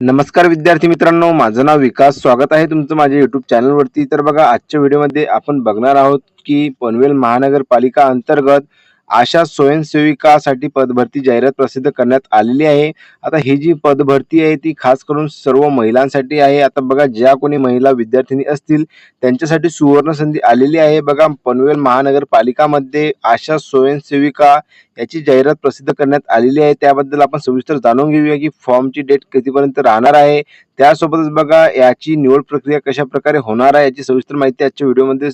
नमस्कार विद्यार्थी मित्रांनो माझं नाव विकास. स्वागत आहे तुमचं माझ्या युट्यूब चॅनलवरती तर बघा आजच्या व्हिडिओमध्ये आपण बघणार आहोत की पनवेल महानगरपालिका अंतर्गत आशा स्वयंसेविकासाठी पदभरती जाहिरात प्रसिद्ध करण्यात आलेली आहे. आता ही जी पदभरती आहे ती खास करून सर्व महिलांसाठी आहे. आता बघा ज्या कोणी महिला विद्यार्थिनी असतील त्यांच्यासाठी सुवर्ण संधी आलेली आहे. बघा पनवेल महानगरपालिकामध्ये आशा स्वयंसेविका याची जाहिरात प्रसिद्ध करण्यात आलेली आहे. त्याबद्दल आपण सविस्तर जाणून घेऊया की फॉर्मची डेट कितीपर्यंत राहणार आहे. त्यासोबतच बघा याची निवड प्रक्रिया कशा प्रकारे होणार आहे याची सविस्तर माहिती आजच्या व्हिडिओमध्ये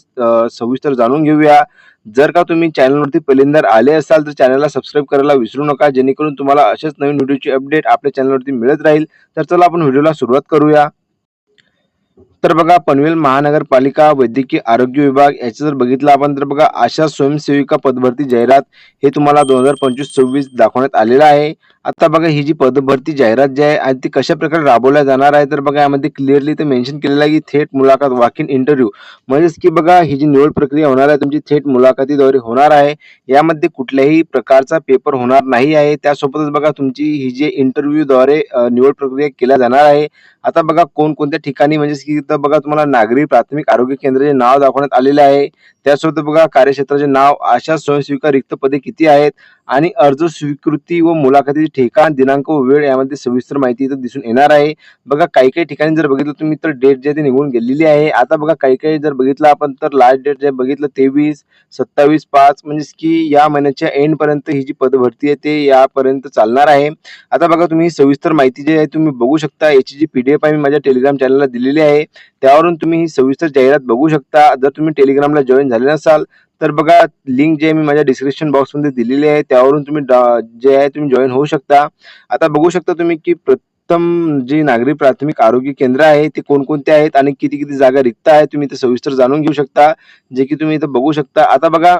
सविस्तर जाणून घेऊया. जर का तुम्ही चॅनलवरती पहिल्यांदा आले असाल तर चॅनलला सबस्क्राईब करायला विसरू नका. जेणेकरून तुम्हाला अशाच नवीन व्हिडिओची अपडेट आपल्या चॅनलवरती मिळत राहील. तर चला आपण व्हिडिओला सुरुवात करूया. तर बघा पनवेल महानगरपालिका वैद्यकीय आरोग्य विभाग याचं जर बघितलं आपण तर बघा आशा स्वयंसेविका पदभरती जाहिरात हे तुम्हाला दोन हजार पंचवीस सव्वीस दाखवण्यात आलेलं आहे. आता बघा ही जी पदभरती जाहिरात जी आहे आणि ती कशा प्रकारे राबवल्या जाणार आहे तर बघा यामध्ये क्लिअरली ते मेन्शन केलेलं आहे की थेट मुलाखत वॉक इन इंटरव्ह्यू म्हणजेच की बघा ही जी निवड प्रक्रिया होणार आहे तुमची थेट मुलाखतीद्वारे होणार आहे यामध्ये कुठल्याही प्रकारचा पेपर होणार नाही आहे. त्यासोबतच बघा तुमची ही जी इंटरव्ह्यूद्वारे निवड प्रक्रिया केल्या जाणार आहे. आता बघा कोणकोणत्या ठिकाणी म्हणजेच की इथं बघा तुम्हाला नागरी प्राथमिक आरोग्य केंद्राचे नाव दाखवण्यात आलेले आहे. त्यासोबत बघा कार्यक्षेत्राचे नाव अशा स्वयंसेविका रिक्त पदे किती आहेत? आणि अर्ज स्वीकृती व मुलाखतीची ठिकाण दिनांक व वेळ यामध्ये सविस्तर माहिती इथं दिसून येणार आहे. बघा काही काही ठिकाणी जर बघितलं तुम्ही तर डेट जे आहे ती निघून गेलेली आहे. आता बघा काही काही जर बघितलं आपण तर लास्ट डेट जे बघितलं तेवीस सत्तावीस पाच म्हणजे की या महिन्याच्या एंड पर्यंत ही जी पदभरती आहे ते यापर्यंत चालणार आहे. आता बघा तुम्ही सविस्तर माहिती जी आहे तुम्ही बघू शकता. याची जी पीडीएफ आहे मी माझ्या टेलिग्राम चॅनलला दिलेली आहे. त्यावरून तुम्ही ही सविस्तर जाहिरात बघू शकता. जर तुम्ही टेलिग्रामला जॉईन झाले नसाल तर बघा लिंक जे मी माझ्या डिस्क्रिप्शन बॉक्समध्ये दिलेली आहे त्यावरून तुम्ही जे आहे तुम्ही जॉईन होऊ शकता. आता बघू शकता तुम्ही की प्रथम जी नागरी प्राथमिक आरोग्य केंद्र आहे ते कोणकोणते आहेत आणि किती किती जागा रिक्त आहे तुम्ही ते सविस्तर जाणून घेऊ शकता जे की तुम्ही इथं बघू शकता. आता बघा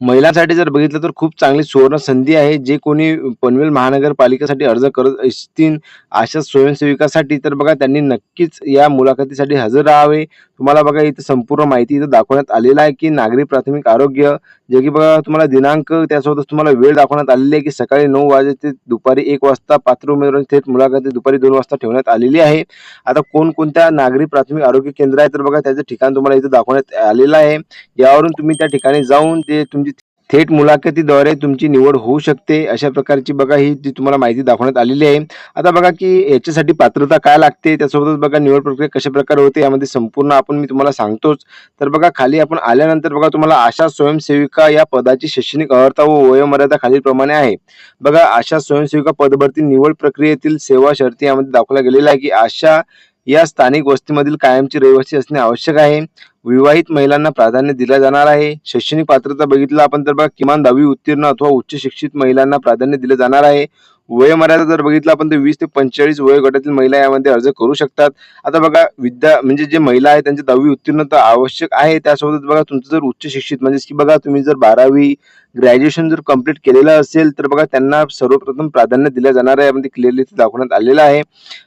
महिलांसाठी जर बघितलं तर खूप चांगली सुवर्ण संधी आहे. जे कोणी पनवेल महानगरपालिकेसाठी अर्ज करत असतील अशा स्वयंसेविकासाठी तर बघा त्यांनी नक्कीच या मुलाखतीसाठी हजर राहावे. तुम्हाला बघा इथं संपूर्ण माहिती इथं दाखवण्यात आलेलं आहे की नागरी प्राथमिक आरोग्य जे की बघा तुम्हाला दिनांक त्यासोबतच तुम्हाला वेळ दाखवण्यात आलेली आहे की सकाळी नऊ वाजे ते दुपारी एक वाजता पात्र उमेदवारांची थेट मुलाखती दुपारी दोन वाजता ठेवण्यात आलेली आहे. आता कोणकोणत्या नागरी प्राथमिक आरोग्य केंद्र आहे तर बघा त्याचं ठिकाण तुम्हाला इथं दाखवण्यात आलेलं आहे. यावरून तुम्ही त्या ठिकाणी जाऊन ते तुमची थेट मुलाखतीद्वारे तुमची निवड होऊ शकते. अशा प्रकारची बघा ही जी तुम्हाला माहिती दाखवण्यात आलेली आहे. आता बघा की याच्यासाठी पात्रता काय लागते? त्यासोबतच बघा निवड प्रक्रिया कशा प्रकारे होते? यामध्ये संपूर्ण आपण मी तुम्हाला सांगतोच. तर बघा खाली आपण आल्यानंतर बघा तुम्हाला आशा स्वयंसेविका या पदाची शैक्षणिक अर्हता व वयोमर्यादा खालीलप्रमाणे आहे. बघा आशा स्वयंसेविका पदभरती निवड प्रक्रियेतील सेवा शर्ती यामध्ये दाखवला गेलेला आहे की आशा या स्थानिक वस्तीमधील कायमची रहिवासी असणे आवश्यक आहे. विवाहित महिलांना प्राधान्य दिलं जाणार आहे. शैक्षणिक पात्रता बघितलं आपण तर बघा किमान दहावी उत्तीर्ण अथवा उच्च शिक्षित महिलांना प्राधान्य दिलं जाणार आहे. वयोमर्यादा जर बघितलं आपण तर वीस ते पंचेचाळीस वयोगटातील महिला यामध्ये अर्ज करू शकतात. आता बघा विद्या म्हणजे जे महिला आहे त्यांची दहावी उत्तीर्ण तर आवश्यक आहे. त्यासोबतच बघा तुमचं जर उच्च शिक्षित म्हणजे की बघा तुम्ही जर बारावी ग्रॅज्युएशन जर कंप्लीट केलेलं असेल तर बघा त्यांना सर्वप्रथम प्राधान्य दिलं जाणार आहे. यामध्ये क्लिअरली दाखवण्यात आलेलं आहे.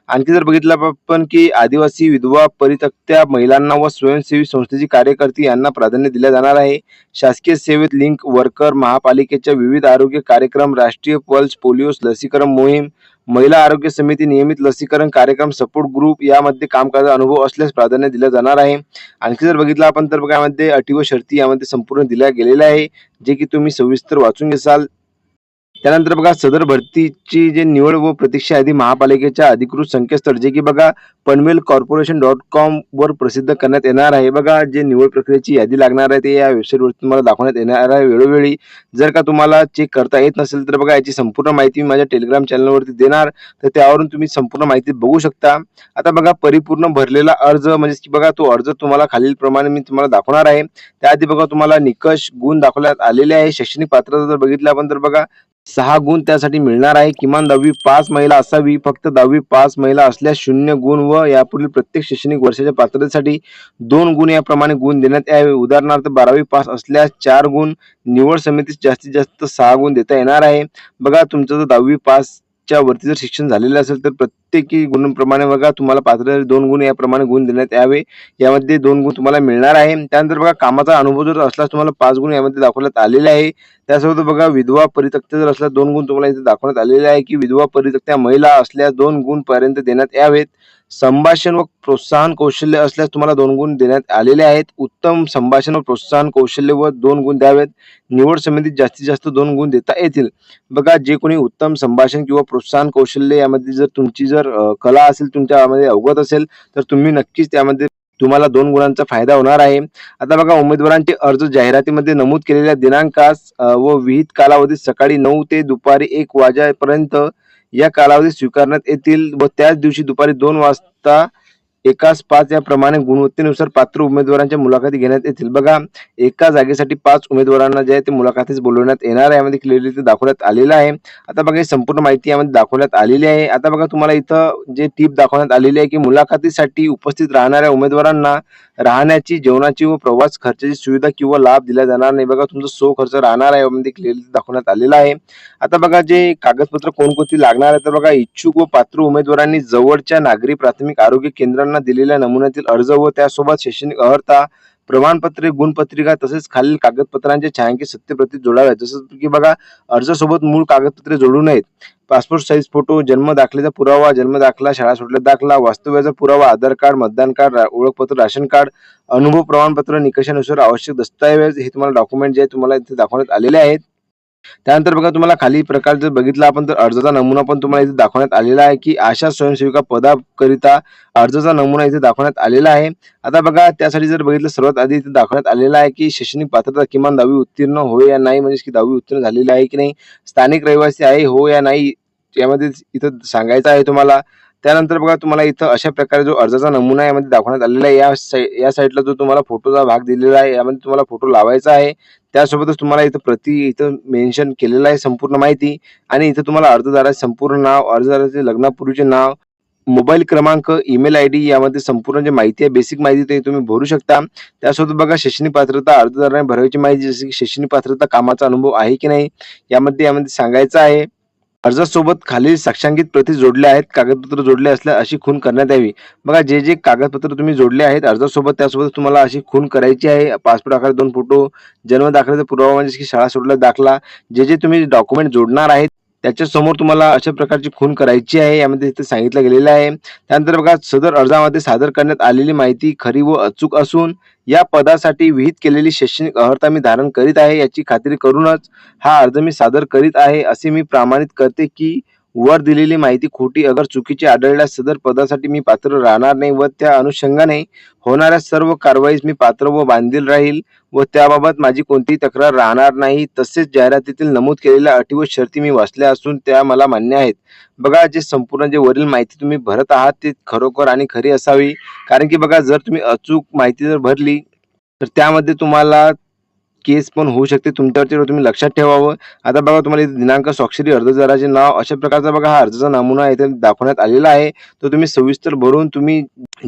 आणखी जर बघितलं आपण की आदिवासी विधवा परित्यक्त्या महिलांना व स्वयंसेवी संस्थेची कार्यकर्ती यांना प्राधान्य दिले जाणार आहे. शासकीय सेवेत लिंक वर्कर महापालिकेच्या विविध आरोग्य कार्यक्रम राष्ट्रीय पल्स पोलिओ लसीकरण मोहीम महिला आरोग्य समिती नियमित लसीकरण कार्यक्रम सपोर्ट ग्रुप यामध्ये काम करायचा अनुभव असल्यास प्राधान्य दिलं जाणार आहे. आणखी जर बघितलं आपण तर बघा यामध्ये अटी व शर्ती यामध्ये संपूर्ण दिल्या गेलेल्या आहे जे की तुम्ही सविस्तर वाचून घेसाल. त्यानंतर बघा सदर भरतीची जे निवड व प्रतीक्षा यादी महापालिकेच्या अधिकृत संकेतस्थळ जे की बघा पनवेल कॉर्पोरेशन डॉट कॉम वर प्रसिद्ध करण्यात येणार आहे. बघा जे निवड प्रक्रियेची यादी लागणार आहे ते या वेबसाईटवर तुम्हाला दाखवण्यात येणार आहे वेळोवेळी. जर का तुम्हाला चेक करता येत नसेल तर बघा याची संपूर्ण माहिती मी माझ्या टेलिग्राम चॅनलवरती देणार. तर त्यावरून तुम्ही संपूर्ण माहिती बघू शकता. आता बघा परिपूर्ण भरलेला अर्ज म्हणजे की बघा तो अर्ज तुम्हाला खालील प्रमाणे मी तुम्हाला दाखवणार आहे. त्याआधी बघा तुम्हाला निकष गुण दाखवण्यात आलेले आहे. शैक्षणिक पात्रता जर बघितलं आपण तर बघा सहा गुण त्यासाठी मिळणार आहे. किमान दहावी पास महिला असावी. फक्त दहावी पास महिला असल्यास शून्य गुण व यापुढील प्रत्येक शैक्षणिक वर्षाच्या पात्रतेसाठी दोन गुण याप्रमाणे गुण देण्यात यावे. उदाहरणार्थ बारावी पास असल्यास चार गुण निवड समितीस जास्तीत जास्त सहा गुण देता येणार आहे. बघा तुमचं जर दहावी पासच्या वरती जर शिक्षण झालेलं असेल तर प्रत्येक प्रत्येकी गुणांप्रमाणे बघा तुम्हाला पात्र दोन गुण याप्रमाणे गुण देण्यात यावे. यामध्ये दोन गुण तुम्हाला मिळणार आहे. त्यानंतर बघा कामाचा अनुभव जर असल्यास तुम्हाला पाच गुण यामध्ये दाखवण्यात आलेले आहे. त्यासोबत बघा विधवा परितक्त्या जर असल्यास दोन गुण तुम्हाला इथे दाखवण्यात आलेले आहे की विधवा परित्यक्त्या महिला असल्यास दोन गुण पर्यंत देण्यात यावेत. संभाषण व प्रोत्साहन कौशल्य असल्यास तुम्हाला दोन गुण देण्यात आलेले आहेत. उत्तम संभाषण व प्रोत्साहन कौशल्य व दोन गुण द्यावेत. निवड समितीत जास्तीत जास्त दोन गुण देता येतील. बघा जे कोणी उत्तम संभाषण किंवा प्रोत्साहन कौशल्य यामध्ये जर तुमची जर जर कला असेल तुमच्यामध्ये अवगत असेल तर तुम्ही नक्कीच त्यामध्ये तुम्हाला दोन गुणांचा फायदा होणार आहे. आता बघा उमेदवारांचे अर्ज जाहिरातीमध्ये नमूद केलेल्या दिनांकास व विहित कालावधीत सकाळी नऊ ते दुपारी एक वाजेपर्यंत या कालावधीत स्वीकारण्यात येतील व त्याच दिवशी दुपारी दोन वाजता एकाच पाच याप्रमाणे गुणवत्तेनुसार पात्र उमेदवारांच्या मुलाखती घेण्यात येतील. बघा एका जागेसाठी पाच उमेदवारांना जे आहे ते मुलाखतीस बोलवण्यात येणार आहे. यामध्ये क्लिअरली ते दाखवण्यात आलेलं आहे. आता बघा ही संपूर्ण माहिती यामध्ये दाखवण्यात आलेली आहे. आता बघा तुम्हाला इथं जे टीप दाखवण्यात आलेली आहे की मुलाखतीसाठी उपस्थित राहणाऱ्या उमेदवारांना राहण्याची जेवणाची व प्रवास खर्चाची सुविधा किंवा लाभ दिला जाणार नाही. बघा तुमचा सो खर्च राहणार आहे. यामध्ये क्लिअरली दाखवण्यात आलेला आहे. आता बघा जे कागदपत्र कोणकोणती लागणार आहे तर बघा इच्छुक व पात्र उमेदवारांनी जवळच्या नागरी प्राथमिक आरोग्य केंद्रांना दिलेल्या नमुन्यातील अर्ज व त्यासोबत शैक्षणिक अर्हता प्रमाणपत्रे गुणपत्रिका तसेच खालील कागदपत्रांचे छायांकित सत्यप्रती जोडाव्यात जसं की बघा अर्जासोबत मूळ कागदपत्रे जोडू नयेत. पासपोर्ट साईज फोटो जन्म दाखल्याचा पुरावा जन्म दाखला शाळा सुटल्या दाखला वास्तव्याचा पुरावा आधार कार्ड मतदान कार्ड ओळखपत्र राशन कार्ड अनुभव प्रमाणपत्र निकषानुसार आवश्यक दस्तऐवज हे तुम्हाला डॉक्युमेंट जे आहे तुम्हाला इथे दाखवण्यात आलेले आहेत. त्यानंतर बघा तुम्हाला खाली प्रकार जर बघितला आपण तर अर्जाचा नमुना पण तुम्हाला इथे दाखवण्यात आलेला आहे की आशा स्वयंसेविका पदाकरिता अर्जाचा नमुना इथे दाखवण्यात आलेला आहे. आता बघा त्यासाठी जर बघितलं सर्वात आधी इथे दाखवण्यात आलेला आहे की शैक्षणिक पात्रता किमान दहावी उत्तीर्ण हो या नाही म्हणजे की दहावी उत्तीर्ण झालेली आहे की नाही स्थानिक रहिवासी आहे हो या नाही यामध्ये इथं सांगायचं आहे तुम्हाला. त्यानंतर बघा तुम्हाला इथं अशा प्रकारे जो अर्जाचा नमुना आहे यामध्ये दाखवण्यात आलेला आहे. या साई- या साईडला जो तुम्हाला फोटोचा भाग दिलेला आहे यामध्ये तुम्हाला फोटो लावायचा आहे. त्यासोबतच तुम्हाला इथं प्रति इथं मेन्शन केलेलं आहे संपूर्ण माहिती. आणि इथं तुम्हाला अर्जदाराचे संपूर्ण नाव अर्जदाराचे लग्नापूर्वीचे नाव मोबाईल क्रमांक ईमेल आय डी यामध्ये संपूर्ण जे माहिती आहे बेसिक माहिती ते तुम्ही भरू शकता. त्यासोबत बघा शैक्षणिक पात्रता अर्जदाराने भरायची माहिती जसे की शैक्षणिक पात्रता कामाचा अनुभव आहे की नाही यामध्ये यामध्ये सांगायचं आहे. अर्जासोबत खालील साक्षांकित प्रती जोडल्या आहेत कागदपत्र जोडले असल्यास अशी खून करण्यात यावी. बघा जे जे कागदपत्र तुम्ही जोडले आहेत अर्जासोबत त्यासोबत तुम्हाला अशी खून करायची आहे. पासपोर्ट आकार दोन फोटो जन्म दाखल्याचा पुरावा म्हणजे की शाळा सोडला दाखला. जे जे तुम्ही डॉक्युमेंट जोडणार आहेत त्याच्यासमोर तुम्हाला अशा प्रकारची खून करायची आहे यामध्ये इथे सांगितलं गेलेलं आहे. त्यानंतर बघा सदर अर्जामध्ये सादर करण्यात आलेली माहिती खरी व अचूक असून या पदासाठी विहित केलेली शैक्षणिक अर्हता मी धारण करीत आहे याची खात्री करूनच हा अर्ज मी सादर करीत आहे असे मी प्रमाणित करते की वर दिलेली माहिती खोटी अगर चुकीची आढळल्यास सदर पदासाठी मी पात्र राहणार नाही व त्या अनुषंगाने होणाऱ्या सर्व कारवाईस मी पात्र व बांधील राहील व त्याबाबत माझी कोणतीही तक्रार राहणार नाही. तसेच जाहिरातीतील नमूद केलेल्या अटी व शर्ती मी वाचल्या असून त्या मला मान्य आहेत. बघा जे संपूर्ण जे वरील माहिती तुम्ही भरत आहात ती खरोखर आणि खरी असावी. कारण की बघा जर तुम्ही अचूक माहिती जर भरली तर त्यामध्ये तुम्हाला केस पण होऊ शकते. तुमच्यावरती तुम्ही लक्षात ठेवावं. आता बघा तुम्हाला दिनांक स्वाक्षरी अर्जदाराचे नाव अशा प्रकारचा बघा हा अर्जाचा नमुना येथे दाखवण्यात आलेला आहे. तो तुम्ही सविस्तर भरून तुम्ही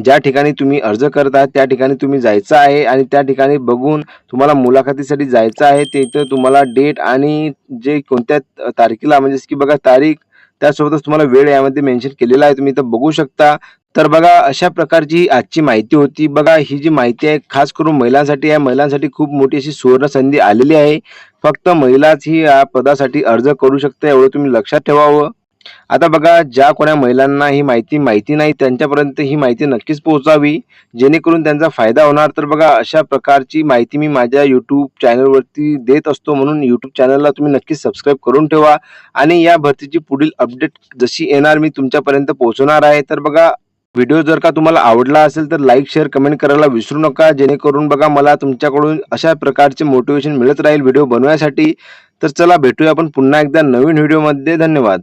ज्या ठिकाणी तुम्ही अर्ज करत आहात त्या ठिकाणी तुम्ही जायचं आहे आणि त्या ठिकाणी बघून तुम्हाला मुलाखतीसाठी जायचं आहे. ते इथं तुम्हाला डेट आणि जे कोणत्या तारखेला म्हणजे की बघा तारीख त्यासोबतच तुम्हाला वेळ यामध्ये मेन्शन केलेला आहे. तुम्ही इथं बघू शकता. तर बघा अशा प्रकारची आजची माहिती होती. बघा ही जी माहिती आहे खास करून महिलांसाठी आहे महिलांसाठी खूप मोठी अशी सुवर्ण संधी आलेली आहे. फक्त महिलाच ही या पदासाठी अर्ज करू शकते एवढं तुम्ही लक्षात ठेवावं. आता बघा ज्या कोण्या महिलांना ही माहिती माहिती नाही त्यांच्यापर्यंत ही माहिती नक्कीच पोहोचावी. जेणेकरून त्यांचा फायदा होणार. तर बघा अशा प्रकारची माहिती मी माझ्या यूट्यूब चॅनलवरती देत असतो म्हणून यूट्यूब चॅनलला तुम्ही नक्कीच सबस्क्राईब करून ठेवा. आणि या भरतीची पुढील अपडेट जशी येणार मी तुमच्यापर्यंत पोहोचवणार आहे. तर बघा व्हिडिओ जर का तुम्हाला आवडला असेल तर लाईक शेअर कमेंट करायला विसरू नका. जेणेकरून बघा मला तुमच्याकडून अशा प्रकारचे मोटिवेशन मिळत राहील व्हिडिओ बनवण्यासाठी. तर चला भेटूया आपण पुन्हा एकदा नवीन व्हिडिओमध्ये. धन्यवाद.